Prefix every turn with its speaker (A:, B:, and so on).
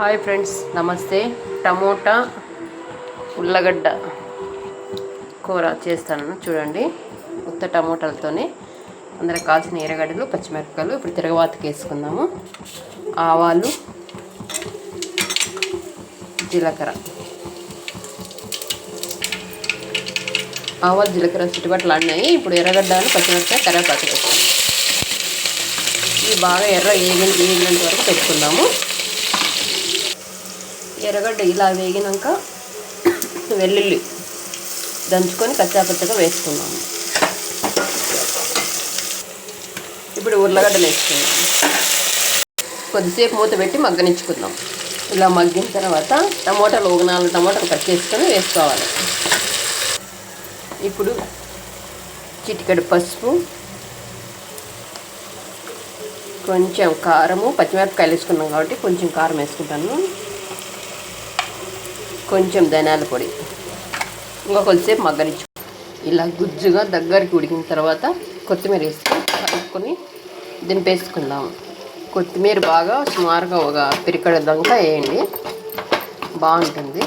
A: Hi friends నమస్తే. Tomato ఉల్లగడ్డ కూర చేస్తాను. చూడండి ఉత్త టమోటాలతోనే అందరికి కాల్చిన ఎర్రగడ్డలు పచ్చిమిరపకాయలు ఇప్పుడు తిరగవాతకి వేసుకుందాము. ఆవాలు జీలకర్ర. ఆవాలు జీలకర్ర చుట్టుపట్ల అన్నాయి. ఇప్పుడు ఎర్రగడ్డలు పచ్చిమిరపకాయ కరివేపాకు వేస్తాము ఇవి బాగా ఎర్ర ఏగిన ఏగినంత వరకు పెట్టుకుందాము. ఎర్రగడ్డ ఇలా వేగినాక వెల్లుల్లి దంచుకొని కచ్చాపచ్చగా వేసుకున్నాము ఇప్పుడు ఉర్లగడ్డలు వేసుకున్నాము కొద్దిసేపు మూత పెట్టి మగ్గనిచ్చుకుందాం. ఇలా మగ్గిన తర్వాత టమోటాలు ఒక నాలుగు టమోటాలు కట్ చేసుకొని వేసుకోవాలి. ఇప్పుడు చిటికెడు పసుపు కొంచెం కారము పచ్చిమిరపకాయలు వేసుకున్నాం కాబట్టి కొంచెం కారం వేసుకుంటాను. కొంచెం ధనియాల పొడి. ఇంకా కొద్దిసేపు మగ్గనిచ్చు. ఇలా గుజ్జుగా దగ్గరికి ఉడికిన తర్వాత కొత్తిమీర వేసుకొని కలుపుకొని దింపేసుకుందాం కొత్తిమీర బాగా సుమారుగా ఒక పిరికడ దంకా వేయండి. బాగుంటుంది.